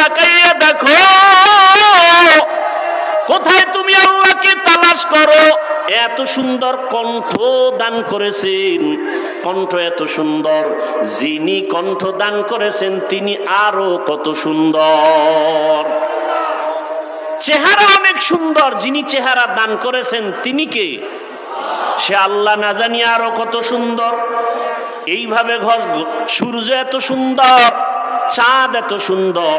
তাকাইয়া দেখো, কোথায় তুমি আল্লাহকে তালাশ করো? এত সুন্দর কণ্ঠ দান করেছেন। কণ্ঠ এত সুন্দর, যিনি কণ্ঠ দান করেছেন, তিনি আরও কত সুন্দর। চেহারা অনেক সুন্দর, যিনি চেহারা দান করেছেন, তিনি কে? সে আল্লাহ না জানি আরও কত সুন্দর। এইভাবে ঘর, সূর্য এত সুন্দর, চাঁদ এত সুন্দর।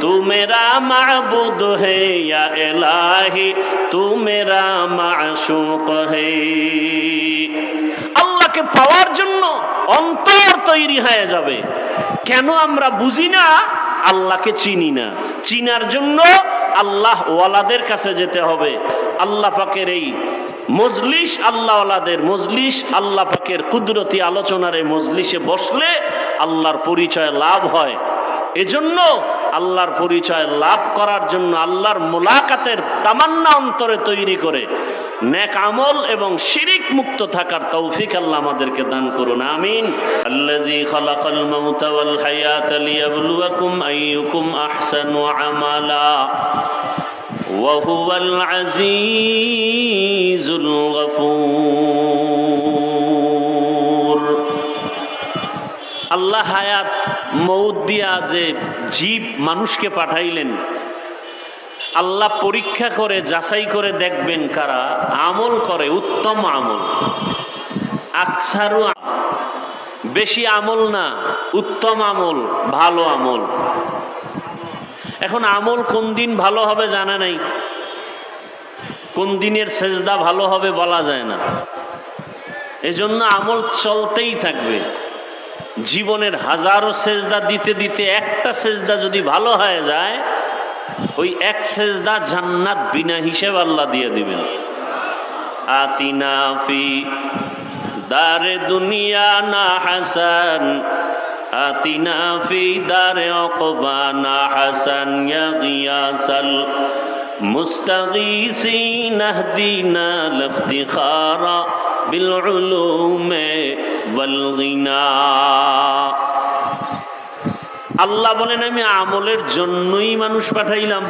তু মেরা মাবুদ হে ইয়া এলাহি তু মেরা মাশুক হে আল্লাহকে পাওয়ার জন্য অন্তর তৈরি হয়ে যাবে। কেন আমরা বুঝি না? আল্লাহকে চিনি না। চিনার জন্য আল্লাহ ওয়ালাদের কাছে যেতে হবে। আল্লাহ পাকের এই মজলিস আল্লাহওয়ালাদের মজলিস, আল্লাহ পাকের কুদরতি আলোচনার এই মজলিসে বসলে আল্লাহর পরিচয় লাভ হয়। এজন্য আল্লাহর পরিচয় লাভ করার জন্য আল্লাহর মোলাকাতের তামান্না অন্তরে তৈরি করে নেক আমল এবং শিরিক মুক্ত থাকার তৌফিক আল্লাহ আমাদেরকে দান করুন, আমিন। আল্লাযী খালাকাল মাউতা ওয়াল হায়াতা লিয়াবলুয়াকুম আইয়ুকুম আহসানু আমালা। ওয়া হুয়াল আজিজুল আল্লাহ হায়াত মৌত দিয়া যে জীব মানুষকে পাঠাইলেন, আল্লাহ পরীক্ষা করে, যাচাই করে দেখবেন কারা? আমল করে, উত্তম আমল। আকসারু বেশি আমল না, উত্তম আমল, ভালো আমল। এখন আমল কোন দিন ভালো হবে জানা নাই। কোন দিনের সেজদা ভালো হবে বলা যায় না। এজন্য আমল চলতেই থাকবে। জীবনের হাজারো সেজদা দিতে দিতে একটা সেজদা যদি ভালো হয়ে যায়, ওই এক সেজদা জান্নাত বিনা হিসেব আল্লাহ দিয়ে দিবেন। আতিনা ফি দারে দুনিয়া না হাসান, আতিনা ফি দারে অকবা না হাসান, ইয়া গিয়াসাল। মুস্তাগীসিন আহদিনা লাফতিখারা بالعلوم والغنى আল্লাহ বলেন আমি আমলের জন্যই মানুষ পাঠাইলাম